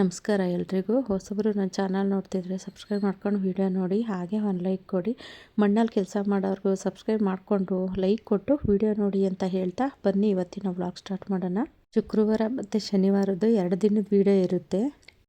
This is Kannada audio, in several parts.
ನಮಸ್ಕಾರ ಎಲ್ರಿಗೂ. ಹೊಸಬ್ರು ನನ್ನ ಚಾನಲ್ ನೋಡ್ತಿದ್ರೆ ಸಬ್ಸ್ಕ್ರೈಬ್ ಮಾಡ್ಕೊಂಡು ವಿಡಿಯೋ ನೋಡಿ, ಹಾಗೆ ಒಂದು ಲೈಕ್ ಕೊಡಿ. ಮಣ್ಣಲ್ಲಿ ಕೆಲಸ ಮಾಡೋರ್ಗು ಸಬ್ಸ್ಕ್ರೈಬ್ ಮಾಡಿಕೊಂಡು ಲೈಕ್ ಕೊಟ್ಟು ವಿಡಿಯೋ ನೋಡಿ ಅಂತ ಹೇಳ್ತಾ ಬನ್ನಿ. ಇವತ್ತಿನ ವ್ಲಾಗ್ ಸ್ಟಾರ್ಟ್ ಮಾಡೋಣ. ಶುಕ್ರವಾರ ಮತ್ತು ಶನಿವಾರದ್ದು ಎರಡು ದಿನದ ವಿಡಿಯೋ ಇರುತ್ತೆ.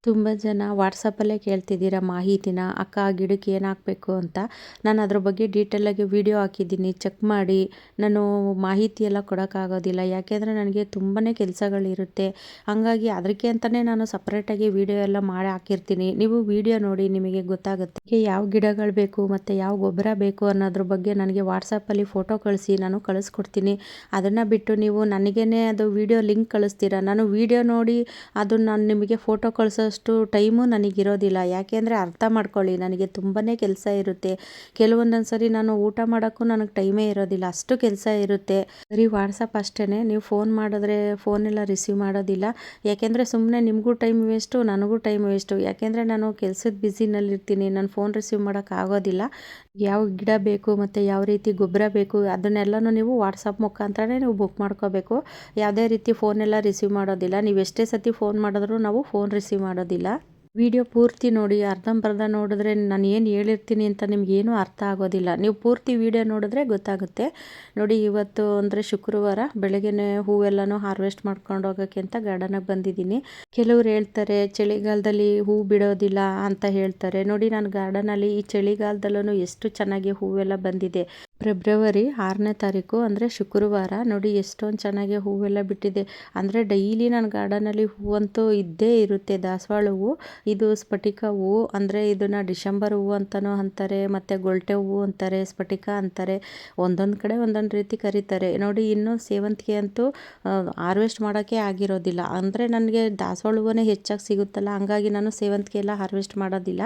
ತುಂಬ ಜನ ವಾಟ್ಸಪ್ಪಲ್ಲೇ ಕೇಳ್ತಿದ್ದೀರ ಮಾಹಿತಿನ, ಅಕ್ಕ ಗಿಡಕ್ಕೆ ಏನು ಹಾಕಬೇಕು ಅಂತ? ನಾನು ಅದ್ರ ಬಗ್ಗೆ ಡೀಟೇಲಾಗಿ ವೀಡಿಯೋ ಹಾಕಿದ್ದೀನಿ ಚೆಕ್ ಮಾಡಿ. ನಾನು ಮಾಹಿತಿ ಎಲ್ಲ ಕೊಡೋಕ್ಕಾಗೋದಿಲ್ಲ. ಯಾಕೆಂದರೆ ನನಗೆ ತುಂಬಾ ಕೆಲಸಗಳಿರುತ್ತೆ. ಹಾಗಾಗಿ ಅದಕ್ಕೆ ಅಂತಲೇ ನಾನು ಸಪ್ರೇಟಾಗಿ ವೀಡಿಯೋ ಎಲ್ಲ ಮಾಡಿ ಹಾಕಿರ್ತೀನಿ. ನೀವು ವೀಡಿಯೋ ನೋಡಿ, ನಿಮಗೆ ಗೊತ್ತಾಗುತ್ತೆ. ಯಾವ ಗಿಡಗಳು ಬೇಕು ಮತ್ತು ಯಾವ ಗೊಬ್ಬರ ಬೇಕು ಅನ್ನೋದ್ರ ಬಗ್ಗೆ ನನಗೆ ವಾಟ್ಸಪ್ಪಲ್ಲಿ ಫೋಟೋ ಕಳಿಸಿ ನಾನು ಕಳಿಸ್ಕೊಡ್ತೀನಿ. ಅದನ್ನು ಬಿಟ್ಟು ನೀವು ನನಗೇ ಅದು ವೀಡಿಯೋ ಲಿಂಕ್ ಕಳಿಸ್ತೀರಾ? ನಾನು ವೀಡಿಯೋ ನೋಡಿ ಅದು ನಾನು ನಿಮಗೆ ಫೋಟೋ ಕಳಿಸೋ ಅಷ್ಟು ಟೈಮು ನನಗಿರೋದಿಲ್ಲ. ಯಾಕೆಂದರೆ ಅರ್ಥ ಮಾಡ್ಕೊಳ್ಳಿ, ನನಗೆ ತುಂಬಾ ಕೆಲಸ ಇರುತ್ತೆ. ಕೆಲವೊಂದೊಂದು ಸರಿ ನಾನು ಊಟ ಮಾಡೋಕ್ಕೂ ನನಗೆ ಟೈಮೇ ಇರೋದಿಲ್ಲ. ಅಷ್ಟು ಕೆಲಸ ಇರುತ್ತೆ. ಬರೀ ವಾಟ್ಸಪ್ ಅಷ್ಟೇ ನೀವು ಫೋನ್ ಮಾಡಿದ್ರೆ ಫೋನೆಲ್ಲ ರಿಸೀವ್ ಮಾಡೋದಿಲ್ಲ. ಯಾಕೆಂದರೆ ಸುಮ್ಮನೆ ನಿಮಗೂ ಟೈಮ್ ವೇಸ್ಟು, ನನಗೂ ಟೈಮ್ ವೇಸ್ಟು. ಯಾಕೆಂದರೆ ನಾನು ಕೆಲಸದ ಬ್ಯುಸಿನಲ್ಲಿರ್ತೀನಿ. ನಾನು ಫೋನ್ ರಿಸೀವ್ ಮಾಡೋಕ್ಕಾಗೋದಿಲ್ಲ ಯಾವ ಗಿಡ ಬೇಕು ಮತ್ತು ಯಾವ ರೀತಿ ಗೊಬ್ಬರ ಬೇಕು ಅದನ್ನೆಲ್ಲನೂ ನೀವು ವಾಟ್ಸಪ್ ಮುಖಾಂತರನೇ ನೀವು ಬುಕ್ ಮಾಡ್ಕೋಬೇಕು. ಯಾವುದೇ ರೀತಿ ಫೋನೆಲ್ಲ ರಿಸೀವ್ ಮಾಡೋದಿಲ್ಲ. ನೀವು ಎಷ್ಟೇ ಸತಿ ಫೋನ್ ಮಾಡಿದ್ರೂ ನಾವು ಫೋನ್ ರಿಸೀವ್ ಮಾಡೋದಿಲ್ಲ. ವಿಡಿಯೋ ಪೂರ್ತಿ ನೋಡಿ ಅರ್ಧಂಬರ್ಧ ನೋಡಿದ್ರೆ ನಾನು ಏನು ಹೇಳಿರ್ತೀನಿ ಅಂತ ನಿಮಗೇನು ಅರ್ಥ ಆಗೋದಿಲ್ಲ. ನೀವು ಪೂರ್ತಿ ವಿಡಿಯೋ ನೋಡಿದ್ರೆ ಗೊತ್ತಾಗುತ್ತೆ. ನೋಡಿ, ಇವತ್ತು ಅಂದರೆ ಶುಕ್ರವಾರ ಬೆಳಗ್ಗೆನೇ ಹೂವೆಲ್ಲನೂ ಹಾರ್ವೆಸ್ಟ್ ಮಾಡ್ಕೊಂಡು ಹೋಗೋಕ್ಕೆ ಅಂತ ಗಾರ್ಡನಿಗೆ ಬಂದಿದ್ದೀನಿ. ಕೆಲವ್ರು ಹೇಳ್ತಾರೆ, ಚಳಿಗಾಲದಲ್ಲಿ ಹೂ ಬಿಡೋದಿಲ್ಲ ಅಂತ ಹೇಳ್ತಾರೆ. ನೋಡಿ, ನಾನು ಗಾರ್ಡನಲ್ಲಿ ಈ ಚಳಿಗಾಲದಲ್ಲೂ ಎಷ್ಟು ಚೆನ್ನಾಗಿ ಹೂವೆಲ್ಲ ಬಂದಿದೆ. ಫೆಬ್ರವರಿ ಆರನೇ ತಾರೀಕು ಅಂದರೆ ಶುಕ್ರವಾರ. ನೋಡಿ, ಎಷ್ಟೊಂದು ಚೆನ್ನಾಗಿ ಹೂವೆಲ್ಲ ಬಿಟ್ಟಿದೆ. ಅಂದರೆ ಡೈಲಿ ನಾನು ಗಾರ್ಡನಲ್ಲಿ ಹೂವಂತೂ ಇದ್ದೇ ಇರುತ್ತೆ ದಾಸವಾಳ ಹೂವು ಇದು ಸ್ಫಟಿಕ ಹೂವು ಅಂದರೆ ಇದನ್ನು ಡಿಸೆಂಬರ್ ಹೂವು ಅಂತಲೂ ಅಂತಾರೆ, ಮತ್ತು ಗೊಲ್ಟೆ ಹೂವು ಅಂತಾರೆ, ಸ್ಫಟಿಕ ಅಂತಾರೆ. ಒಂದೊಂದು ಕಡೆ ಒಂದೊಂದು ರೀತಿ ಕರೀತಾರೆ. ನೋಡಿ, ಇನ್ನೂ ಸೇವಂತಿಗೆ ಅಂತೂ ಹಾರ್ವೆಸ್ಟ್ ಮಾಡೋಕ್ಕೆ ಆಗಿರೋದಿಲ್ಲ. ಅಂದರೆ ನನಗೆ ದಾಸವಾಳ ಹೂವೇ ಹೆಚ್ಚಾಗಿ ಸಿಗುತ್ತಲ್ಲ, ಹಂಗಾಗಿ ನಾನು ಸೇವಂತಿಗೆ ಎಲ್ಲ ಹಾರ್ವೆಸ್ಟ್ ಮಾಡೋದಿಲ್ಲ.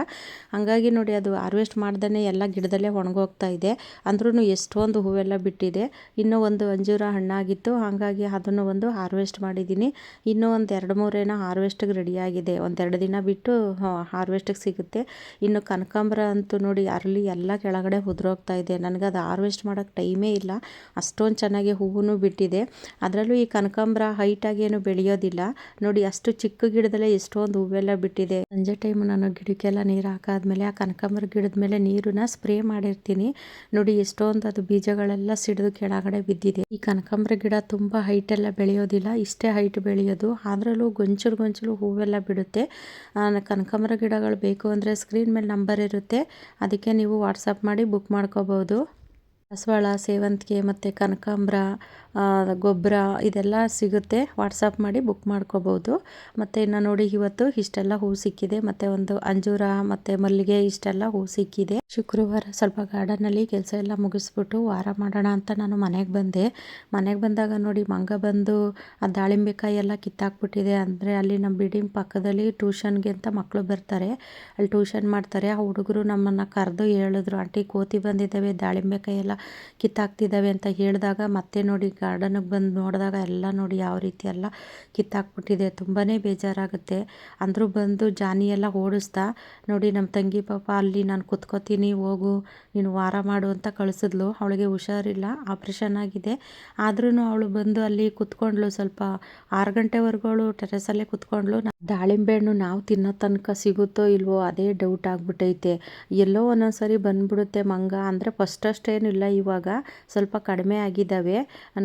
ಹಂಗಾಗಿ ನೋಡಿ, ಅದು ಹಾರ್ವೆಸ್ಟ್ ಮಾಡ್ದೇ ಎಲ್ಲ ಗಿಡದಲ್ಲೇ ಒಣಗೋಗ್ತಾ ಇದೆ. ಅಂದ್ರೂ ಎಷ್ಟೊಂದು ಹೂವೆಲ್ಲ ಬಿಟ್ಟಿದೆ. ಇನ್ನೂ ಒಂದು ಅಂಜೂರ ಹಣ್ಣಾಗಿತ್ತು ಹಾಗಾಗಿ ಅದನ್ನು ಒಂದು ಹಾರ್ವೆಸ್ಟ್ ಮಾಡಿದ್ದೀನಿ. ಇನ್ನೂ ಒಂದು ಎರಡು ಮೂರೇನೋ ಹಾರ್ವೆಸ್ಟ್ಗೆ ರೆಡಿಯಾಗಿದೆ ಒಂದೆರಡು ದಿನ ಬಿಟ್ಟು ಹಾರ್ವೆಸ್ಟಿಗೆ ಸಿಗುತ್ತೆ. ಇನ್ನು ಕನಕಾಂಬರ ಅಂತೂ ನೋಡಿ, ಅರಳಿ ಎಲ್ಲ ಕೆಳಗಡೆ ಉದುರೋಗ್ತಾ ಇದೆ. ನನಗೆ ಅದು ಹಾರ್ವೆಸ್ಟ್ ಮಾಡೋಕ್ಕೆ ಟೈಮೇ ಇಲ್ಲ. ಅಷ್ಟೊಂದು ಚೆನ್ನಾಗಿ ಹೂವು ಬಿಟ್ಟಿದೆ. ಅದರಲ್ಲೂ ಈ ಕನಕಾಂಬರ ಹೈಟಾಗಿ ಏನು ಬೆಳೆಯೋದಿಲ್ಲ. ನೋಡಿ, ಅಷ್ಟು ಚಿಕ್ಕ ಗಿಡದಲ್ಲೇ ಎಷ್ಟೊಂದು ಹೂವೆಲ್ಲ ಬಿಟ್ಟಿದೆ. ಸಂಜೆ ಟೈಮ್ ನಾನು ಗಿಡಕ್ಕೆಲ್ಲ ನೀರು ಹಾಕಾದ್ಮೇಲೆ, ಆ ಕನಕಾಂಬರ ಗಿಡದ ಮೇಲೆ ನೀರನ್ನ ಸ್ಪ್ರೇ ಮಾಡಿರ್ತೀನಿ. ನೋಡಿ, ಎಷ್ಟೊಂದು ಅದು ಬೀಜಗಳೆಲ್ಲ ಸಿಡಿದು ಕೆಳಗಡೆ ಬಿದ್ದಿದೆ. ಈ ಕನಕಾಂಬರ ಗಿಡ ತುಂಬ ಹೈಟ್ ಎಲ್ಲ ಬೆಳೆಯೋದಿಲ್ಲ. ಇಷ್ಟೇ ಹೈಟ್ ಬೆಳೆಯೋದು. ಅದರಲ್ಲೂ ಗೊಂಚಲು ಗೊಂಚಲು ಹೂವೆಲ್ಲ ಬಿಡುತ್ತೆ. ಕನಕಾಂಬರ ಗಿಡಗಳು ಬೇಕು ಅಂದರೆ ಸ್ಕ್ರೀನ್ ಮೇಲೆ ನಂಬರ್ ಇರುತ್ತೆ. ಅದಕ್ಕೆ ನೀವು ವಾಟ್ಸಪ್ ಮಾಡಿ ಬುಕ್ ಮಾಡ್ಕೋಬೋದು. ದಾಸವಾಳ ಸೇವಂತಿಗೆ ಮತ್ತು ಕನಕಾಂಬ್ರ ಗೊಬ್ಬರ ಇದೆಲ್ಲ ಸಿಗುತ್ತೆ. ವಾಟ್ಸಪ್ ಮಾಡಿ ಬುಕ್ ಮಾಡ್ಕೋಬೋದು. ಮತ್ತು ಇನ್ನು ನೋಡಿ ಇವತ್ತು ಇಷ್ಟೆಲ್ಲ ಹೂ ಸಿಕ್ಕಿದೆ. ಮತ್ತು ಒಂದು ಅಂಜೂರ, ಮತ್ತು ಮಲ್ಲಿಗೆ ಇಷ್ಟೆಲ್ಲ ಹೂ ಸಿಕ್ಕಿದೆ. ಶುಕ್ರವಾರ ಸ್ವಲ್ಪ ಗಾರ್ಡನಲ್ಲಿ ಕೆಲಸ ಎಲ್ಲ ಮುಗಿಸ್ಬಿಟ್ಟು ವಾರ ಮಾಡೋಣ ಅಂತ ನಾನು ಮನೆಗೆ ಬಂದೆ. ಮನೆಗೆ ಬಂದಾಗ ನೋಡಿ ಮಂಗ ಬಂದು ಆ ದಾಳಿಂಬೆಕಾಯಿ ಎಲ್ಲ ಕಿತ್ತಾಕ್ಬಿಟ್ಟಿದೆ. ಅಂದರೆ ಅಲ್ಲಿ ನಮ್ಮ ಬಿಲ್ಡಿಂಗ್ ಪಕ್ಕದಲ್ಲಿ ಟ್ಯೂಷನ್ಗೆ ಅಂತ ಮಕ್ಕಳು ಬರ್ತಾರೆ. ಅಲ್ಲಿ ಟ್ಯೂಷನ್ ಮಾಡ್ತಾರೆ. ಆ ಹುಡುಗರು ನಮ್ಮನ್ನು ಕರೆದು ಹೇಳಿದ್ರು, ಆಂಟಿ ಕೋತಿ ಬಂದಿದ್ದಾವೆ, ದಾಳಿಂಬೆಕಾಯಿ ಎಲ್ಲ ಕಿತ್ತಾಕ್ತಿದ್ದಾವೆ ಅಂತ ಹೇಳಿದಾಗ ಮತ್ತೆ ನೋಡಿ ಗಾರ್ಡನಿಗೆ ಬಂದು ನೋಡಿದಾಗ ಎಲ್ಲ ನೋಡಿ ಯಾವ ರೀತಿ ಎಲ್ಲ ಕಿತ್ತಾಕ್ಬಿಟ್ಟಿದೆ. ತುಂಬಾ ಬೇಜಾರಾಗುತ್ತೆ. ಅಂದರೂ ಬಂದು ಜಾನಿ ಎಲ್ಲ ಓಡಿಸ್ತಾ ನೋಡಿ ನಮ್ಮ ತಂಗಿ ಪಾಪ ಅಲ್ಲಿ ನಾನು ಕುತ್ಕೋತೀನಿ ಹೋಗು, ನೀನು ವಾರ ಮಾಡು ಅಂತ ಕಳಿಸಿದ್ಲು. ಅವಳಿಗೆ ಹುಷಾರಿಲ್ಲ, ಆಪ್ರೇಷನ್ ಆಗಿದೆ. ಆದ್ರೂ ಅವಳು ಬಂದು ಅಲ್ಲಿ ಕುತ್ಕೊಂಡ್ಳು ಸ್ವಲ್ಪ. ಆರು ಗಂಟೆವರೆಗೂ ಅವಳು ಟೆರೆಸಲ್ಲೇ ಕುತ್ಕೊಂಡ್ಳು. ದಾಳಿಂಬೆ ಹಣ್ಣು ನಾವು ತಿನ್ನೋ ತನಕ ಸಿಗುತ್ತೋ ಇಲ್ವೋ ಅದೇ ಡೌಟ್ ಆಗಿಬಿಟ್ಟೈತೆ ಎಲ್ಲೋ ಒಂದೊಂದು ಸರಿ ಬಂದ್ಬಿಡುತ್ತೆ ಮಂಗ. ಅಂದರೆ ಫಸ್ಟ್ ಅಷ್ಟೇನಿಲ್ಲ, ಇವಾಗ ಸ್ವಲ್ಪ ಕಡಿಮೆ ಆಗಿದ್ದಾವೆ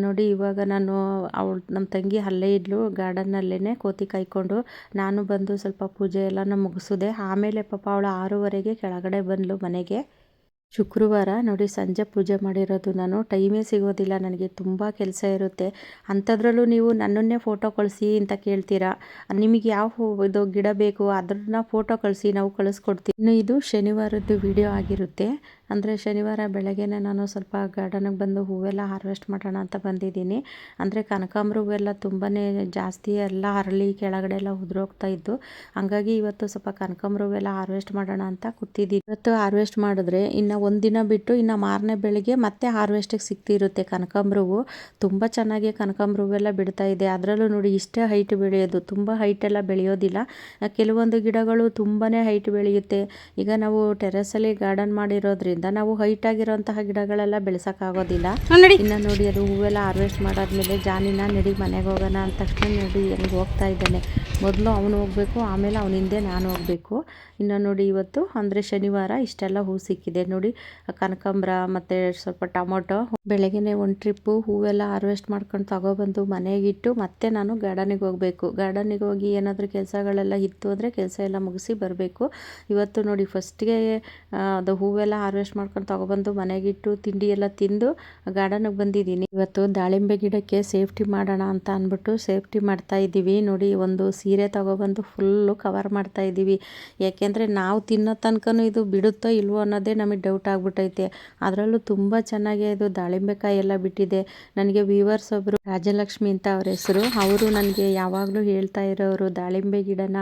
ನೋಡಿ, ಇವಾಗ ನಾನು ಅವಳು ನಮ್ಮ ತಂಗಿ ಅಲ್ಲೇ ಇದ್ಲು ಗಾರ್ಡನ್ನಲ್ಲೇ ಕೋತಿ ಕಾಯ್ಕೊಂಡು. ನಾನು ಬಂದು ಸ್ವಲ್ಪ ಪೂಜೆ ಎಲ್ಲ ಮುಗಿಸಿದೆ. ಆಮೇಲೆ ಪಾಪ ಅವಳು ಆರೂವರೆಗೆ ಕೆಳಗಡೆ ಬಂದಳು ಮನೆಗೆ. ಶುಕ್ರವಾರ ನೋಡಿ ಸಂಜೆ ಪೂಜೆ ಮಾಡಿರೋದು ನಾನು. ಟೈಮೇ ಸಿಗೋದಿಲ್ಲ, ನನಗೆ ತುಂಬ ಕೆಲಸ ಇರುತ್ತೆ. ಅಂಥದ್ರಲ್ಲೂ ನೀವು ನನ್ನನ್ನೇ ಫೋಟೋ ಕಳಿಸಿ ಅಂತ ಕೇಳ್ತೀರಾ? ನಿಮಗೆ ಯಾವ ಇದು ಗಿಡ ಬೇಕು, ಅದನ್ನ ಫೋಟೋ ಕಳಿಸಿ, ನಾವು ಕಳಿಸ್ಕೊಡ್ತೀವಿ. ಇನ್ನು ಇದು ಶನಿವಾರದ್ದು ವಿಡಿಯೋ ಆಗಿರುತ್ತೆ. ಅಂದರೆ ಶನಿವಾರ ಬೆಳಗ್ಗೆನೇ ನಾನು ಸ್ವಲ್ಪ ಗಾರ್ಡನಿಗೆ ಬಂದು ಹೂವೆಲ್ಲ ಹಾರ್ವೆಸ್ಟ್ ಮಾಡೋಣ ಅಂತ ಬಂದಿದ್ದೀನಿ. ಅಂದರೆ ಕನಕಾಂಬ್ರ ಹೂವೆಲ್ಲ ತುಂಬಾ ಜಾಸ್ತಿ ಎಲ್ಲ ಅರಳಿ ಕೆಳಗಡೆ ಎಲ್ಲ ಉದುರೋಗ್ತಾ ಇದ್ದು ಹಾಗಾಗಿ ಇವತ್ತು ಸ್ವಲ್ಪ ಕನಕಾಂಬ್ರ ಹೂವೆಲ್ಲ ಹಾರ್ವೆಸ್ಟ್ ಮಾಡೋಣ ಅಂತ ಕೂತಿದ್ದೀನಿ. ಇವತ್ತು ಹಾರ್ವೆಸ್ಟ್ ಮಾಡಿದ್ರೆ ಇನ್ನು ಒಂದಿನ ಬಿಟ್ಟು ಇನ್ನು ಮಾರನೇ ಬೆಳಗ್ಗೆ ಮತ್ತೆ ಹಾರ್ವೆಸ್ಟಿಗೆ ಸಿಗ್ತಿರುತ್ತೆ ಕನಕಾಂಬ್ರ ಹೂವು. ತುಂಬ ಚೆನ್ನಾಗಿ ಕನಕಾಂಬ್ರ ಹೂವೆಲ್ಲ ಬಿಡ್ತಾ ಇದೆ. ಅದರಲ್ಲೂ ನೋಡಿ ಇಷ್ಟೇ ಹೈಟ್ ಬೆಳೆಯೋದು. ತುಂಬ ಹೈಟೆಲ್ಲ ಬೆಳೆಯೋದಿಲ್ಲ. ಕೆಲವೊಂದು ಗಿಡಗಳು ತುಂಬಾ ಹೈಟ್ ಬೆಳೆಯುತ್ತೆ. ಈಗ ನಾವು ಟೆರೆಸಲ್ಲಿ ಗಾರ್ಡನ್ ಮಾಡಿರೋದ್ರಿಂದ ಇರೋದ್ರಿಂದ ನಾವು ಹೈಟ್ ಆಗಿರೋಂತಹ ಗಿಡಗಳೆಲ್ಲ ಬೆಳೆಸೋಕ್ಕಾಗೋದಿಲ್ಲ. ಇನ್ನು ನೋಡಿ ಅದು ಹೂವೆಲ್ಲ ಹಾರ್ವೆಸ್ಟ್ ಮಾಡಾದ್ಮೇಲೆ ಜಾನಿನ ನಡಿ ಮನೆಗೆ ಹೋಗೋಣ ಅಂದ ತಕ್ಷಣ ನೋಡಿ ಎಲ್ಲಿಗೆ ಹೋಗ್ತಾ ಇದ್ದಾನೆ. ಮೊದಲು ಅವನು ಹೋಗಬೇಕು ಆಮೇಲೆ ಅವನ ಹಿಂದೆ ನಾನು ಹೋಗಬೇಕು. ಇನ್ನು ನೋಡಿ ಇವತ್ತು ಅಂದರೆ ಶನಿವಾರ ಇಷ್ಟೆಲ್ಲ ಹೂ ಸಿಕ್ಕಿದೆ. ನೋಡಿ ಕನಕಾಂಬ್ರ ಮತ್ತು ಸ್ವಲ್ಪ ಟೊಮೊಟೊ ಬೆಳಗ್ಗೆನೆ ಒಂದು ಟ್ರಿಪ್ಪು ಹೂವೆಲ್ಲ ಹಾರ್ವೆಸ್ಟ್ ಮಾಡ್ಕೊಂಡು ತಗೊಬಂದು ಮನೆಗಿಟ್ಟು ಮತ್ತೆ ನಾನು ಗಾರ್ಡನಿಗೆ ಹೋಗಬೇಕು. ಗಾರ್ಡನಿಗೆ ಹೋಗಿ ಏನಾದರೂ ಕೆಲಸಗಳೆಲ್ಲ ಇತ್ತು ಅಂದರೆ ಕೆಲಸ ಎಲ್ಲ ಮುಗಿಸಿ ಬರಬೇಕು. ಇವತ್ತು ನೋಡಿ ಫಸ್ಟ್ಗೆ ಅದು ಹೂವೆಲ್ಲ ಹಾರ್ವೆಸ್ಟ್ ಮಾಡ್ಕೊಂಡು ತಗೊಬಂದು ಮನೆಗಿಟ್ಟು ತಿಂಡಿ ಎಲ್ಲ ತಿಂದು ಗಾರ್ಡನಿಗೆ ಬಂದಿದ್ದೀನಿ. ಇವತ್ತು ದಾಳಿಂಬೆ ಗಿಡಕ್ಕೆ ಸೇಫ್ಟಿ ಮಾಡೋಣ ಅಂತ ಅಂದ್ಬಿಟ್ಟು ಸೇಫ್ಟಿ ಮಾಡ್ತಾ ಇದ್ದೀವಿ. ನೋಡಿ, ಒಂದು ಸೀರೆ ತಗೊಬಂದು ಫುಲ್ಲು ಕವರ್ ಮಾಡ್ತಾ ಇದ್ದೀವಿ. ಯಾಕೆಂದರೆ ನಾವು ತಿನ್ನೋ ತನಕನೂ ಇದು ಬಿಡುತ್ತೋ ಇಲ್ವೋ ಅನ್ನೋದೇ ನಮಗೆ ಡೌಟ್ ಆಗ್ಬಿಟ್ಟೈತೆ. ಅದರಲ್ಲೂ ತುಂಬ ಚೆನ್ನಾಗಿ ಇದು ದಾಳಿಂಬೆ ಕಾಯಿ ಎಲ್ಲ ಬಿಟ್ಟಿದೆ. ನನಗೆ ವ್ಯೂವರ್ಸ್ ಒಬ್ಬರು ರಾಜಲಕ್ಷ್ಮಿ ಅಂತ ಅವ್ರ ಹೆಸರು. ಅವರು ನನಗೆ ಯಾವಾಗಲೂ ಹೇಳ್ತಾ ಇರೋರು, ದಾಳಿಂಬೆ ಗಿಡನ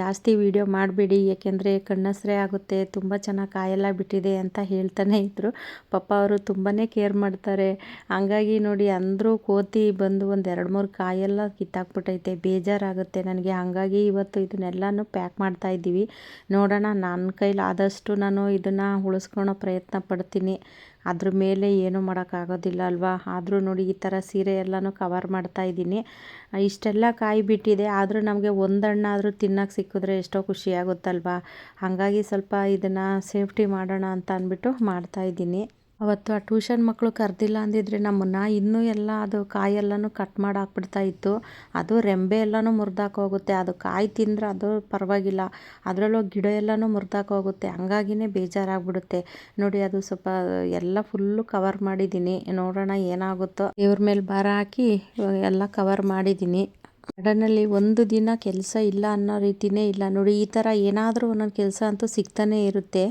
ಜಾಸ್ತಿ ವಿಡಿಯೋ ಮಾಡಬೇಡಿ ಏಕೆಂದರೆ ಕಣ್ಣಸ್ರೆ ಆಗುತ್ತೆ, ತುಂಬ ಚೆನ್ನಾಗಿ ಕಾಯೆಲ್ಲ ಬಿಟ್ಟಿದೆ ಅಂತ. ಹೇಳ್ತಾನೆ ಇದ್ದರು ಪಾಪ ಅವರು ತುಂಬಾ ಕೇರ್ ಮಾಡ್ತಾರೆ. ಹಂಗಾಗಿ ನೋಡಿ ಅಂದರೂ ಕೋತಿ ಬಂದು ಒಂದು ಎರಡು ಮೂರು ಕಾಯೆಲ್ಲ ಕಿತ್ತಾಕ್ಬಿಟ್ಟೈತೆ ಬೇಜಾರಾಗುತ್ತೆ ನನಗೆ. ಹಂಗಾಗಿ ಇವತ್ತು ಇದನ್ನೆಲ್ಲನೂ ಪ್ಯಾಕ್ ಮಾಡ್ತಾ ಇದ್ದೀವಿ. ನೋಡೋಣ ನನ್ನ ಕೈಲಿ ಆದಷ್ಟು ನಾನು ಇದನ್ನು ಉಳಿಸ್ಕೊಳೋ ಪ್ರಯತ್ನ ಪಡ್ತೀನಿ. ಅದ್ರ ಮೇಲೆ ಏನೂ ಮಾಡೋಕ್ಕಾಗೋದಿಲ್ಲ ಅಲ್ವಾ? ಆದರೂ ನೋಡಿ ಈ ಥರ ಸೀರೆ ಎಲ್ಲನೂ ಕವರ್ ಮಾಡ್ತಾ ಇದ್ದೀನಿ. ಇಷ್ಟೆಲ್ಲ ಕಾಯಿ ಬಿಟ್ಟಿದೆ ಆದರೂ ನಮಗೆ ಒಂದು ಹಣ್ಣಾದರೂ ತಿನ್ನೋಕೆ ಸಿಕ್ಕಿದ್ರೆ ಎಷ್ಟೋ ಖುಷಿ ಆಗುತ್ತಲ್ವಾ ಹಾಗಾಗಿ ಸ್ವಲ್ಪ ಇದನ್ನು ಸೇಫ್ಟಿ ಮಾಡೋಣ ಅಂತ ಅಂದ್ಬಿಟ್ಟು ಮಾಡ್ತಾಯಿದ್ದೀನಿ ಅವತ್ತು ಆ ಟ್ಯೂಷನ್ ಮಕ್ಕಳು ಕರೆದಿಲ್ಲ ಅಂದಿದ್ರೆ ನಮ್ಮನ್ನು ಇನ್ನೂ ಎಲ್ಲ ಅದು ಕಾಯೆಲ್ಲನೂ ಕಟ್ ಮಾಡಿ ಹಾಕ್ಬಿಡ್ತಾ ಇತ್ತು. ಅದು ರೆಂಬೆ ಎಲ್ಲನೂ ಮುರಿದಾಕೋಗುತ್ತೆ ಅದು ಕಾಯಿ ತಿಂದರೆ ಅದು ಪರವಾಗಿಲ್ಲ. ಅದರಲ್ಲೂ ಗಿಡ ಎಲ್ಲನೂ ಮುರಿದಾಕೋಗುತ್ತೆ ಹಂಗಾಗಿನೇ ಬೇಜಾರಾಗ್ಬಿಡುತ್ತೆ. ನೋಡಿ, ಅದು ಸ್ವಲ್ಪ ಎಲ್ಲ ಫುಲ್ಲು ಕವರ್ ಮಾಡಿದ್ದೀನಿ. ನೋಡೋಣ ಏನಾಗುತ್ತೋ. ಇವ್ರ ಮೇಲೆ ಭಾರ ಹಾಕಿ ಎಲ್ಲ ಕವರ್ ಮಾಡಿದ್ದೀನಿ. ಗಾರ್ಡನಲ್ಲಿ ಒಂದು ದಿನ ಕೆಲಸ ಇಲ್ಲ ಅನ್ನೋ ರೀತಿನೇ ಇಲ್ಲ. ನೋಡಿ, ಈ ಥರ ಏನಾದರೂ ಒಂದೊಂದು ಕೆಲಸ ಅಂತೂ ಸಿಗ್ತಾನೆ ಇರುತ್ತೆ.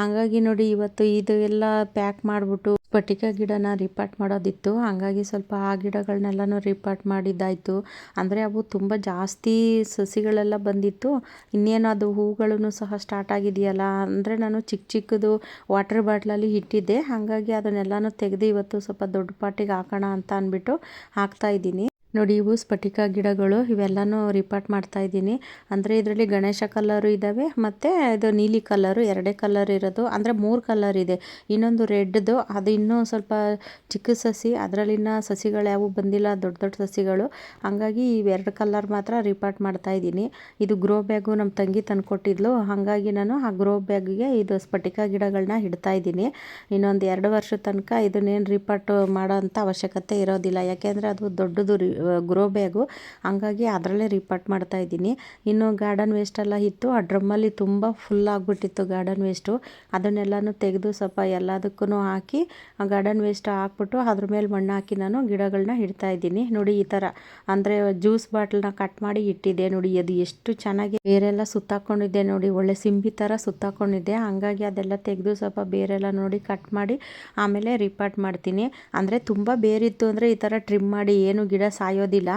ಹಂಗಾಗಿ ನೋಡಿ, ಇವತ್ತು ಇದು ಎಲ್ಲ ಪ್ಯಾಕ್ ಮಾಡಿಬಿಟ್ಟು ಸ್ಫಟಿಕ ಗಿಡನ ರಿಪಾರ್ಟ್ ಮಾಡೋದಿತ್ತು. ಹಾಗಾಗಿ ಸ್ವಲ್ಪ ಆ ಗಿಡಗಳನ್ನೆಲ್ಲನೂ ರಿಪಾರ್ಟ್ ಮಾಡಿದ್ದಾಯಿತು. ಅಂದರೆ ಅವು ತುಂಬ ಜಾಸ್ತಿ ಸಸಿಗಳೆಲ್ಲ ಬಂದಿತ್ತು. ಇನ್ನೇನು ಅದು ಹೂಗಳೂ ಸಹ ಸ್ಟಾರ್ಟ್ ಆಗಿದೆಯಲ್ಲ. ಅಂದರೆ ನಾನು ಚಿಕ್ಕ ಚಿಕ್ಕದು ವಾಟರ್ ಬಾಟ್ಲಲ್ಲಿ ಇಟ್ಟಿದ್ದೆ. ಹಾಗಾಗಿ ಅದನ್ನೆಲ್ಲನೂ ತೆಗೆದು ಇವತ್ತು ಸ್ವಲ್ಪ ದೊಡ್ಡ ಪಾಟಿಗೆ ಹಾಕೋಣ ಅಂತ ಅಂದ್ಬಿಟ್ಟು ಹಾಕ್ತಾಯಿದ್ದೀನಿ ನೋಡಿ ಇವು ಸ್ಫಟಿಕ ಗಿಡಗಳು, ಇವೆಲ್ಲನೂ ರಿಪಾರ್ಟ್ ಮಾಡ್ತಾ ಇದ್ದೀನಿ. ಅಂದರೆ ಇದರಲ್ಲಿ ಗಣೇಶ ಕಲರು ಇದ್ದಾವೆ ಮತ್ತು ಇದು ನೀಲಿ ಕಲರು ಎರಡೇ ಕಲರ್ ಇರೋದು, ಅಂದರೆ ಮೂರು ಕಲರ್ ಇದೆ. ಇನ್ನೊಂದು ರೆಡ್ದು, ಅದು ಇನ್ನೂ ಸ್ವಲ್ಪ ಚಿಕ್ಕ ಸಸಿ, ಅದರಲ್ಲಿನ ಸಸಿಗಳು ಯಾವು ಬಂದಿಲ್ಲ, ದೊಡ್ಡ ದೊಡ್ಡ ಸಸಿಗಳು. ಹಾಗಾಗಿ ಇವೆರಡು ಕಲರ್ ಮಾತ್ರ ರಿಪಾರ್ಟ್ ಮಾಡ್ತಾ ಇದ್ದೀನಿ. ಇದು ಗ್ರೋ ಬ್ಯಾಗು ನಮ್ಮ ತಂಗಿ ತಂದುಕೊಟ್ಟಿದ್ಲು, ಹಾಗಾಗಿ ನಾನು ಆ ಗ್ರೋ ಬ್ಯಾಗ್ಗೆ ಇದು ಸ್ಫಟಿಕ ಗಿಡಗಳನ್ನ ಇಡ್ತಾ ಇದ್ದೀನಿ. ಇನ್ನೊಂದು ಎರಡು ವರ್ಷದ ತನಕ ಇದನ್ನೇನು ರಿಪಾರ್ಟ್ ಮಾಡೋ ಅವಶ್ಯಕತೆ ಇರೋದಿಲ್ಲ. ಯಾಕೆಂದರೆ ಅದು ದೊಡ್ಡದು ಗ್ರೋ ಬ್ಯಾಗು ಹಂಗಾಗಿ ಅದರಲ್ಲೇ ರಿಪಾರ್ಟ್ ಮಾಡ್ತಾ ಇದ್ದೀನಿ. ಇನ್ನು ಗಾರ್ಡನ್ ವೇಸ್ಟ್ ಎಲ್ಲ ಇತ್ತು. ಆ ಡ್ರಮ್ಮಲ್ಲಿ ತುಂಬ ಫುಲ್ ಆಗಿಬಿಟ್ಟಿತ್ತು ಗಾರ್ಡನ್ ವೇಸ್ಟು ಅದನ್ನೆಲ್ಲನೂ ತೆಗೆದು ಸ್ವಲ್ಪ ಎಲ್ಲದಕ್ಕೂ ಹಾಕಿ, ಆ ಗಾರ್ಡನ್ ವೇಸ್ಟ್ ಹಾಕ್ಬಿಟ್ಟು ಅದ್ರ ಮೇಲೆ ಮಣ್ಣು ಹಾಕಿ ನಾನು ಗಿಡಗಳನ್ನ ಇಡ್ತಾ ಇದ್ದೀನಿ. ನೋಡಿ ಈ ಥರ. ಅಂದರೆ ಜ್ಯೂಸ್ ಬಾಟ್ಲನ್ನ ಕಟ್ ಮಾಡಿ ಇಟ್ಟಿದ್ದೆ ನೋಡಿ. ಅದು ಎಷ್ಟು ಚೆನ್ನಾಗಿ ಬೇರೆಲ್ಲ ಸುತ್ತಾಕೊಂಡಿದ್ದೆ ನೋಡಿ. ಒಳ್ಳೆ ಸಿಂಬಿ ಥರ ಸುತ್ತಾಕೊಂಡಿದ್ದೆ. ಹಂಗಾಗಿ ಅದೆಲ್ಲ ತೆಗೆದು ಸ್ವಲ್ಪ ಬೇರೆಲ್ಲ ನೋಡಿ ಕಟ್ ಮಾಡಿ ಆಮೇಲೆ ರಿಪಾರ್ಟ್ ಮಾಡ್ತೀನಿ. ಅಂದರೆ ತುಂಬ ಬೇರಿತ್ತು. ಅಂದರೆ ಈ ಥರ ಟ್ರಿಮ್ ಮಾಡಿ ಏನು ಗಿಡ ಸಾಯ ಸಾಯೋದಿಲ್ಲ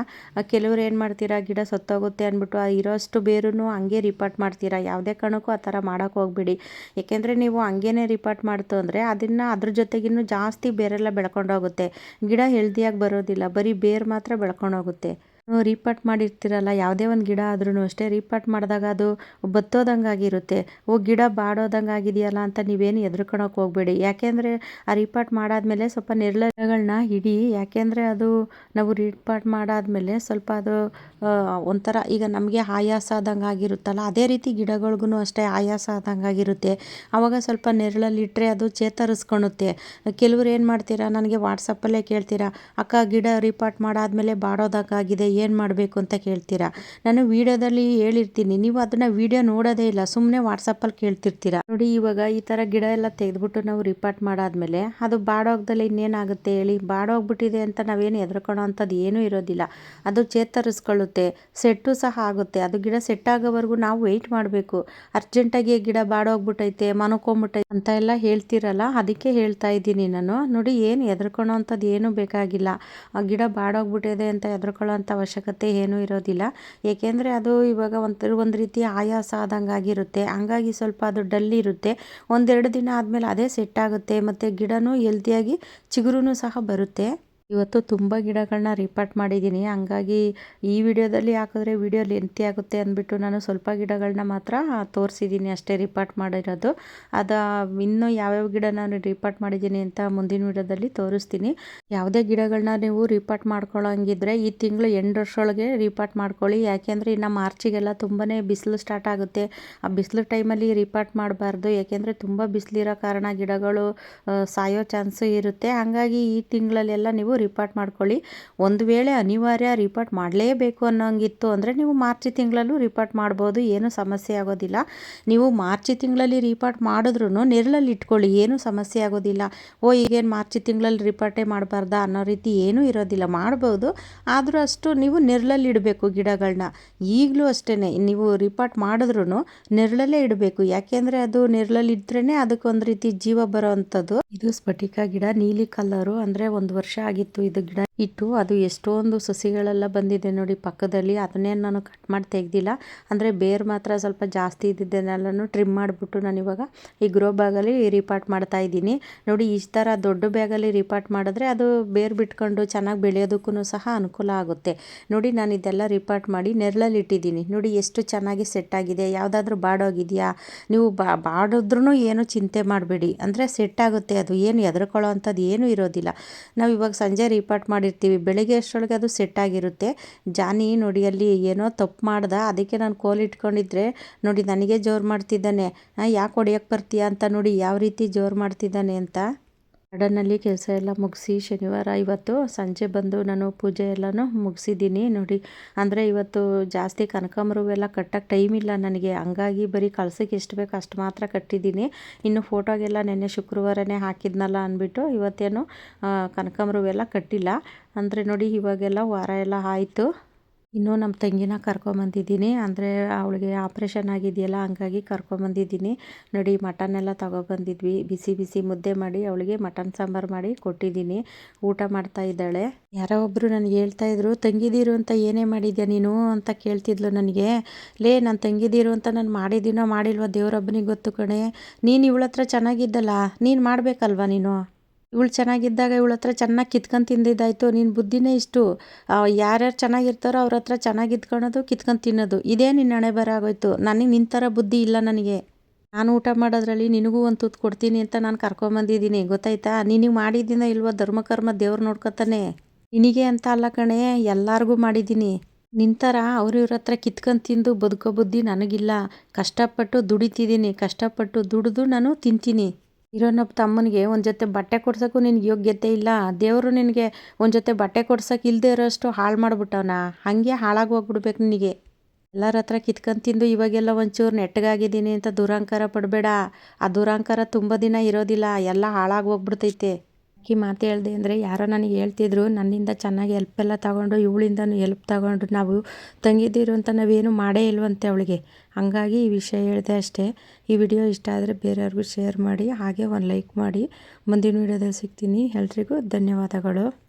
ಕೆಲವ್ರು ಏನು ಮಾಡ್ತೀರಾ, ಗಿಡ ಸತ್ತೋಗುತ್ತೆ ಅಂದ್ಬಿಟ್ಟು ಆ ಇರೋಷ್ಟು ಬೇರೂ ಹಂಗೆ ರಿಪಾರ್ಟ್ ಮಾಡ್ತೀರಾ. ಯಾವುದೇ ಕಾರಣಕ್ಕೂ ಆ ಥರ ಮಾಡೋಕ್ಕೆ ಹೋಗಬೇಡಿ. ಏಕೆಂದರೆ ನೀವು ಹಂಗೇನೆ ರಿಪಾರ್ಟ್ ಮಾಡ್ತು ಅಂದರೆ ಅದನ್ನು ಅದ್ರ ಜೊತೆಗಿನ್ನೂ ಜಾಸ್ತಿ ಬೇರೆಲ್ಲ ಬೆಳ್ಕೊಂಡೋಗುತ್ತೆ. ಗಿಡ ಹೆಲ್ದಿಯಾಗಿ ಬರೋದಿಲ್ಲ, ಬರೀ ಬೇರು ಮಾತ್ರ ಬೆಳ್ಕೊಂಡೋಗುತ್ತೆ. ರೀಪಾಟ್ ಮಾಡಿರ್ತೀರಲ್ಲ, ಯಾವುದೇ ಒಂದು ಗಿಡ ಆದ್ರೂ ಅಷ್ಟೇ, ರೀಪಾಟ್ ಮಾಡಿದಾಗ ಅದು ಬತ್ತೋದಂಗೆ ಆಗಿರುತ್ತೆ ಓ, ಗಿಡ ಬಾಡೋದಂಗೆ ಆಗಿದೆಯಲ್ಲ ಅಂತ ನೀವೇನು ಹೆದ್ರ್ಕೊಳಕ್ಕೆ ಹೋಗಬೇಡಿ. ಯಾಕೆಂದರೆ ಆ ರೀಪಾಟ್ ಮಾಡಾದ್ಮೇಲೆ ಸ್ವಲ್ಪ ನೆರಳುಗಳನ್ನ ಹಿಡಿ, ಯಾಕೆಂದರೆ ಅದು ನಾವು ರೀಪಾಟ್ ಮಾಡಾದ್ಮೇಲೆ ಸ್ವಲ್ಪ ಅದು ಒಂಥರ ಈಗ ನಮಗೆ ಆಯಾಸ ಆದಂಗೆ ಆಗಿರುತ್ತಲ್ಲ ಅದೇ ರೀತಿ ಗಿಡಗಳಿಗೂ ಅಷ್ಟೇ ಆಯಾಸ ಆದಂಗೆ ಆಗಿರುತ್ತೆ ಆವಾಗ ಸ್ವಲ್ಪ ನೆರಳಲ್ಲಿ ಇಟ್ಟರೆ ಅದು ಚೇತರಿಸ್ಕೊಳುತ್ತೆ ಕೆಲವ್ರು ಏನು ಮಾಡ್ತೀರಾ, ನನಗೆ ವಾಟ್ಸಪ್ಪಲ್ಲೇ ಕೇಳ್ತೀರಾ, ಅಕ್ಕ, ಗಿಡ ರೀಪಾಟ್ ಮಾಡಾದ್ಮೇಲೆ ಬಾಡೋದಾಗಿದೆ ಏನು ಮಾಡಬೇಕು ಅಂತ ಕೇಳ್ತೀರಾ? ನಾನು ವೀಡಿಯೋದಲ್ಲಿ ಹೇಳಿರ್ತೀನಿ. ನೀವು ಅದನ್ನು ವೀಡಿಯೋ ನೋಡೋದೇ ಇಲ್ಲ ಸುಮ್ಮನೆ ವಾಟ್ಸಪ್ಪಲ್ಲಿ ಕೇಳ್ತಿರ್ತೀರಾ? ನೋಡಿ, ಇವಾಗ ಈ ಥರ ಗಿಡ ಎಲ್ಲ ತೆಗೆದ್ಬಿಟ್ಟು ನಾವು ರಿಪಾರ್ಟ್ ಮಾಡಾದ್ಮೇಲೆ ಅದು ಬಾಡೋಗ್ದಲ್ಲಿ ಇನ್ನೇನಾಗುತ್ತೆ ಹೇಳಿ, ಬಾಡೋಗ್ಬಿಟ್ಟಿದೆ ಅಂತ ನಾವೇನು ಹೆದರ್ಕೊಳ್ಳೋ ಅಂಥದ್ದು ಏನೂ ಇರೋದಿಲ್ಲ. ಅದು ಚೇತರಿಸ್ಕೊಳ್ಳುತ್ತೆ, ಸೆಟ್ಟು ಸಹ ಆಗುತ್ತೆ. ಅದು ಗಿಡ ಸೆಟ್ ಆಗೋವರೆಗೂ ನಾವು ವೆಯ್ಟ್ ಮಾಡಬೇಕು. ಅರ್ಜೆಂಟಾಗಿ ಗಿಡ ಬಾಡೋಗ್ಬಿಟ್ಟೈತೆ, ಮನಕೊಂಬಿಟ್ಟೈತೆ ಅಂತ ಎಲ್ಲ ಹೇಳ್ತಿರಲ್ಲ, ಅದಕ್ಕೆ ಹೇಳ್ತಾ ಇದ್ದೀನಿ ನಾನು. ನೋಡಿ, ಏನು ಹೆದರ್ಕೊಳ್ಳೋ ಅಂಥದ್ದು ಏನೂ ಬೇಕಾಗಿಲ್ಲ. ಆ ಗಿಡ ಬಾಡೋಗ್ಬಿಟ್ಟಿದೆ ಅಂತ ಹೆದರ್ಕೊಳ್ಳೋ ಅಂಥ ಅವಶ್ಯಕತೆ ಏನೂ ಇರೋದಿಲ್ಲ. ಏಕೆಂದರೆ ಅದು ಇವಾಗ ಒಂಥರ ಒಂದು ರೀತಿ ಆಯಾಸ ಆದಂಗಾಗಿರುತ್ತೆ ಹಂಗಾಗಿ ಸ್ವಲ್ಪ ಅದು ಡಲ್ ಇರುತ್ತೆ. ಒಂದೆರಡು ದಿನ ಆದಮೇಲೆ ಅದೇ ಸೆಟ್ ಆಗುತ್ತೆ. ಮತ್ತು ಗಿಡನೂ ಹೆಲ್ದಿಯಾಗಿ ಚಿಗುರೂ ಸಹ ಬರುತ್ತೆ. ಇವತ್ತು ತುಂಬ ಗಿಡಗಳನ್ನ ರಿಪಾರ್ಟ್ ಮಾಡಿದ್ದೀನಿ. ಹಂಗಾಗಿ ಈ ವಿಡಿಯೋದಲ್ಲಿ ಹಾಕಿದ್ರೆ ವಿಡಿಯೋ ಲೆಂತಿ ಆಗುತ್ತೆ ಅಂದ್ಬಿಟ್ಟು ನಾನು ಸ್ವಲ್ಪ ಗಿಡಗಳನ್ನ ಮಾತ್ರ ತೋರಿಸಿದ್ದೀನಿ ಅಷ್ಟೇ ರಿಪಾರ್ಟ್ ಮಾಡಿರೋದು. ಅದು ಇನ್ನೂ ಯಾವ್ಯಾವ ಗಿಡ ನಾನು ರಿಪಾರ್ಟ್ ಮಾಡಿದ್ದೀನಿ ಅಂತ ಮುಂದಿನ ವಿಡಿಯೋದಲ್ಲಿ ತೋರಿಸ್ತೀನಿ. ಯಾವುದೇ ಗಿಡಗಳನ್ನ ನೀವು ರಿಪಾರ್ಟ್ ಮಾಡ್ಕೊಳ್ಳೋಂಗಿದ್ರೆ ಈ ತಿಂಗಳು ಎಂಟು ವರ್ಷೊಳಗೆ ರಿಪಾರ್ಟ್ ಮಾಡ್ಕೊಳ್ಳಿ. ಯಾಕೆಂದರೆ ಇನ್ನು ಮಾರ್ಚಿಗೆಲ್ಲ ತುಂಬಾ ಬಿಸಿಲು ಸ್ಟಾರ್ಟ್ ಆಗುತ್ತೆ. ಆ ಬಿಸಿಲು ಟೈಮಲ್ಲಿ ರಿಪಾರ್ಟ್ ಮಾಡಬಾರ್ದು. ಯಾಕೆಂದರೆ ತುಂಬ ಬಿಸಿಲಿರೋ ಕಾರಣ ಗಿಡಗಳು ಸಾಯೋ ಚಾನ್ಸು ಇರುತ್ತೆ. ಹಾಗಾಗಿ ಈ ತಿಂಗಳಲ್ಲೆಲ್ಲ ನೀವು ರಿಪಾರ್ಟ್ ಮಾಡ್ಕೊಳ್ಳಿ. ಒಂದು ವೇಳೆ ಅನಿವಾರ್ಯ ರಿಪಾರ್ಟ್ ಮಾಡಲೇಬೇಕು ಅನ್ನೋಂಗಿತ್ತು ಅಂದರೆ ನೀವು ಮಾರ್ಚ್ ತಿಂಗಳಲ್ಲೂ ರಿಪಾರ್ಟ್ ಮಾಡ್ಬೋದು, ಏನೂ ಸಮಸ್ಯೆ ಆಗೋದಿಲ್ಲ. ನೀವು ಮಾರ್ಚ್ ತಿಂಗಳಲ್ಲಿ ರಿಪಾರ್ಟ್ ಮಾಡಿದ್ರೂ ನೆರಳಲ್ಲಿ ಇಟ್ಕೊಳ್ಳಿ, ಏನೂ ಸಮಸ್ಯೆ ಆಗೋದಿಲ್ಲ. ಓ, ಈಗೇನು ಮಾರ್ಚ್ ತಿಂಗಳಲ್ಲಿ ರಿಪಾರ್ಟೇ ಮಾಡಬಾರ್ದಾ ಅನ್ನೋ ರೀತಿ ಏನೂ ಇರೋದಿಲ್ಲ. ಮಾಡ್ಬೋದು, ಆದರೂ ಅಷ್ಟು ನೀವು ನೆರಳಲ್ಲಿ ಇಡಬೇಕು ಗಿಡಗಳನ್ನ ಈಗಲೂ ಅಷ್ಟೇ ನೀವು ರಿಪಾರ್ಟ್ ಮಾಡಿದ್ರೂ ನೆರಳಲ್ಲೇ ಇಡಬೇಕು. ಯಾಕೆಂದರೆ ಅದು ನೆರಳಲ್ಲಿ ಇದ್ರೇ ಅದಕ್ಕೊಂದು ರೀತಿ ಜೀವ ಬರೋ ಅಂಥದ್ದು ಇದು ಸ್ಫಟಿಕ ಗಿಡ, ನೀಲಿ ಕಲರು ಅಂದರೆ ಒಂದು ವರ್ಷ ಆಗಿತ್ತು. ಇದು ಗಿಡ ಇಟ್ಟು ಅದು ಎಷ್ಟೊಂದು ಸಸಿಗಳೆಲ್ಲ ಬಂದಿದೆ ನೋಡಿ ಪಕ್ಕದಲ್ಲಿ. ಅದನ್ನೇ ನಾನು ಕಟ್ ಮಾಡಿ ತೆಗ್ದಿಲ್ಲ. ಅಂದರೆ ಬೇರ್ ಮಾತ್ರ ಸ್ವಲ್ಪ ಜಾಸ್ತಿ ಇದ್ದಿದ್ದನ್ನೆಲ್ಲನೂ ಟ್ರಿಮ್ ಮಾಡಿಬಿಟ್ಟು ನಾನು ಇವಾಗ ಈ ಗ್ರೋ ಬ್ಯಾಗಲ್ಲಿ ರಿಪಾರ್ಟ್ ಮಾಡ್ತಾ ಇದ್ದೀನಿ. ನೋಡಿ, ಈ ಥರ ದೊಡ್ಡ ಬ್ಯಾಗಲ್ಲಿ ರಿಪಾರ್ಟ್ ಮಾಡಿದ್ರೆ ಅದು ಬೇರ್ ಬಿಟ್ಕೊಂಡು ಚೆನ್ನಾಗಿ ಬೆಳೆಯೋದಕ್ಕೂ ಸಹ ಅನುಕೂಲ ಆಗುತ್ತೆ. ನೋಡಿ, ನಾನು ಇದೆಲ್ಲ ರಿಪಾರ್ಟ್ ಮಾಡಿ ನೆರಳಲ್ಲಿ ಇಟ್ಟಿದ್ದೀನಿ. ನೋಡಿ, ಎಷ್ಟು ಚೆನ್ನಾಗಿ ಸೆಟ್ ಆಗಿದೆ. ಯಾವುದಾದ್ರೂ ಬಾಡೋಗಿದೆಯಾ? ನೀವು ಬಾಡಿದ್ರೂ ಏನು ಚಿಂತೆ ಮಾಡಬೇಡಿ. ಅಂದರೆ ಸೆಟ್ ಆಗುತ್ತೆ ಅದು. ಏನು ಹೆದರ್ಕೊಳ್ಳೋ ಅಂಥದ್ದು ಏನೂ ಇರೋದಿಲ್ಲ. ನಾವು ಇವಾಗ ಸಂಜೆ ರಿಪಾರ್ಟ್ ಮಾಡಿರ್ತೀವಿ. ಬೆಳಗ್ಗೆ ಅಷ್ಟರೊಳಗೆ ಅದು ಸೆಟ್ ಆಗಿರುತ್ತೆ. ಜಾನಿ ನೋಡಿ ಅಲ್ಲಿ ಏನೋ ತಪ್ಪು ಮಾಡ್ದ. ಅದಕ್ಕೆ ನಾನು ಕೋಲ್ ಇಟ್ಕೊಂಡಿದ್ರೆ ನೋಡಿ ನನಗೆ ಜೋರು ಮಾಡ್ತಿದ್ದಾನೆ. ಯಾಕೆ ಹೊಡಿಯೋಕ್ಕೆ ಬರ್ತೀಯಾ ಅಂತ ನೋಡಿ ಯಾವ ರೀತಿ ಜೋರು ಮಾಡ್ತಿದ್ದಾನೆ ಅಂತ. ಗಾರ್ಡನ್ನಲ್ಲಿ ಕೆಲಸ ಎಲ್ಲ ಮುಗಿಸಿ ಶನಿವಾರ ಇವತ್ತು ಸಂಜೆ ಬಂದು ನಾನು ಪೂಜೆ ಎಲ್ಲನೂ ಮುಗಿಸಿದ್ದೀನಿ ನೋಡಿ. ಅಂದರೆ ಇವತ್ತು ಜಾಸ್ತಿ ಕನಕಾಂಬರವೆಲ್ಲ ಕಟ್ಟೋಕ್ಕೆ ಟೈಮ್ ಇಲ್ಲ ನನಗೆ. ಹಂಗಾಗಿ ಬರೀ ಕಳ್ಸಕ್ಕೆ ಎಷ್ಟು ಬೇಕು ಅಷ್ಟು ಮಾತ್ರ ಕಟ್ಟಿದ್ದೀನಿ. ಇನ್ನು ಫೋಟೋಗೆಲ್ಲ ನೆನ್ನೆ ಶುಕ್ರವಾರನೇ ಹಾಕಿದ್ನಲ್ಲ ಅಂದ್ಬಿಟ್ಟು ಇವತ್ತೇನು ಕನಕಾಂಬರವೆಲ್ಲ ಕಟ್ಟಿಲ್ಲ. ಅಂದರೆ ನೋಡಿ ಇವಾಗೆಲ್ಲ ವಾರ ಎಲ್ಲ ಆಯಿತು. ಇನ್ನೂ ನಮ್ಮ ತಂಗಿನ ಕರ್ಕೊಂಬಂದಿದ್ದೀನಿ. ಅಂದರೆ ಅವಳಿಗೆ ಆಪ್ರೇಷನ್ ಆಗಿದೆಯಲ್ಲ, ಹಂಗಾಗಿ ಕರ್ಕೊಂಬಂದಿದ್ದೀನಿ. ನೋಡಿ ಮಟನ್ನೆಲ್ಲ ತಗೊಬಂದಿದ್ವಿ. ಬಿಸಿ ಬಿಸಿ ಮುದ್ದೆ ಮಾಡಿ ಅವಳಿಗೆ ಮಟನ್ ಸಾಂಬಾರು ಮಾಡಿ ಕೊಟ್ಟಿದ್ದೀನಿ. ಊಟ ಮಾಡ್ತಾ ಇದ್ದಾಳೆ. ಯಾರೋ ಒಬ್ಬರು ನನಗೆ ಹೇಳ್ತಾ ಇದ್ರು, ತಂಗಿದಿರು ಅಂತ ಏನೇ ಮಾಡಿದ್ಯಾ ನೀನು? ಅಂತ ಕೇಳ್ತಿದ್ಲು ನನಗೆ. ಲೇ, ನಾನು ತಂಗಿದಿರು ಅಂತ ನಾನು ಮಾಡಿದ್ದೀನೋ, ಮಾಡಿಲ್ವ ದೇವರೊಬ್ಬನಿಗೆ ಗೊತ್ತು ಕಣೆ. ನೀನು ಇವಳ ಹತ್ರ ಚೆನ್ನಾಗಿದ್ದಲ್ಲ, ನೀನು ಮಾಡಬೇಕಲ್ವ ನೀನು? ಇವಳು ಚೆನ್ನಾಗಿದ್ದಾಗ ಇವಳ ಹತ್ರ ಚೆನ್ನಾಗಿ ಕಿತ್ಕೊಂಡು ತಿಂದಿದ್ದಾಯ್ತು. ನಿನ್ನ ಬುದ್ಧಿನೇ ಇಷ್ಟು. ಯಾರ್ಯಾರು ಚೆನ್ನಾಗಿರ್ತಾರೋ ಅವ್ರ ಹತ್ರ ಚೆನ್ನಾಗಿ ಇದ್ಕೊಳೋದು, ಕಿತ್ಕೊಂಡು ತಿನ್ನೋದು. ಇದೇ ನಿನ್ನ ಹಣೆ ಬರ ಆಗೋಯ್ತು. ನನಗೆ ನಿನ್ನ ಥರ ಬುದ್ಧಿ ಇಲ್ಲ ನನಗೆ. ನಾನು ಊಟ ಮಾಡೋದ್ರಲ್ಲಿ ನಿನಗೂ ಒಂದು ತುತ್ತು ಕೊಡ್ತೀನಿ ಅಂತ ನಾನು ಕರ್ಕೊಂಬಂದಿದ್ದೀನಿ. ಗೊತ್ತಾಯ್ತಾ? ನಿನಗೆ ಮಾಡಿದ್ದೀನ ಇಲ್ವೋ ಧರ್ಮಕರ್ಮ ದೇವ್ರು ನೋಡ್ಕೊತಾನೆ? ನಿನಗೆ ಅಂತ ಅಲ್ಲ ಕಣೆ, ಎಲ್ಲರಿಗೂ ಮಾಡಿದ್ದೀನಿ. ನಿನ್ನ ಥರ ಅವ್ರ ಇವ್ರ ಹತ್ರ ಕಿತ್ಕೊಂಡು ತಿಂದು ಬದುಕೋ ಬುದ್ಧಿ ನನಗಿಲ್ಲ. ಕಷ್ಟಪಟ್ಟು ದುಡಿತಿದ್ದೀನಿ. ಕಷ್ಟಪಟ್ಟು ದುಡಿದು ನಾನು ತಿಂತೀನಿ. ಇರೋನೊಬ್ಬ ತಮ್ಮನಿಗೆ ಒಂದು ಜೊತೆ ಬಟ್ಟೆ ಕೊಡ್ಸೋಕ್ಕೂ ನಿನಗೆ ಯೋಗ್ಯತೆ ಇಲ್ಲ. ದೇವರು ನಿನಗೆ ಒಂದು ಜೊತೆ ಬಟ್ಟೆ ಕೊಡ್ಸೋಕೆ ಇಲ್ಲದೆ ಇರೋಷ್ಟು ಹಾಳು ಮಾಡಿಬಿಟ್ಟವನ. ಹಾಗೆ ಹಾಳಾಗಿ ಹೋಗ್ಬಿಡ್ಬೇಕು ನಿನಗೆ. ಎಲ್ಲರ ಹತ್ರ ಕಿತ್ಕೊಂಡು ತಿಂದು ಇವಾಗೆಲ್ಲ ಒಂಚೂರು ನೆಟ್ಟಗಾಗಿದ್ದೀನಿ ಅಂತ ದುರಂಕಾರ ಪಡಬೇಡ. ಆ ದುರಂಕಾರ ತುಂಬ ದಿನ ಇರೋದಿಲ್ಲ. ಎಲ್ಲ ಹಾಳಾಗಿ ಹೋಗ್ಬಿಡ್ತೈತೆ. ಈ ಮಾತು ಹೇಳಿದೆ ಅಂದರೆ, ಯಾರೋ ನನಗೆ ಹೇಳ್ತಿದ್ರು, ನನ್ನಿಂದ ಚೆನ್ನಾಗಿ ಹೆಲ್ಪ್ ಎಲ್ಲ ತಗೊಂಡು, ಇವಳಿಂದನೂ ಹೆಲ್ಪ್ ತಗೊಂಡು ನಾವು ತಂಗಿದ್ದೀರು ಅಂತ ನಾವೇನು ಮಾಡೇ ಇಲ್ವಂತೆ ಅವಳಿಗೆ. ಹಾಗಾಗಿ ಈ ವಿಷಯ ಹೇಳಿದೆ ಅಷ್ಟೇ. ಈ ವಿಡಿಯೋ ಇಷ್ಟ ಆದರೆ ಬೇರೆಯವ್ರಿಗೂ ಶೇರ್ ಮಾಡಿ, ಹಾಗೆ ಒಂದು ಲೈಕ್ ಮಾಡಿ. ಮುಂದಿನ ವಿಡಿಯೋದಲ್ಲಿ ಸಿಗ್ತೀನಿ. ಎಲ್ರಿಗೂ ಧನ್ಯವಾದಗಳು.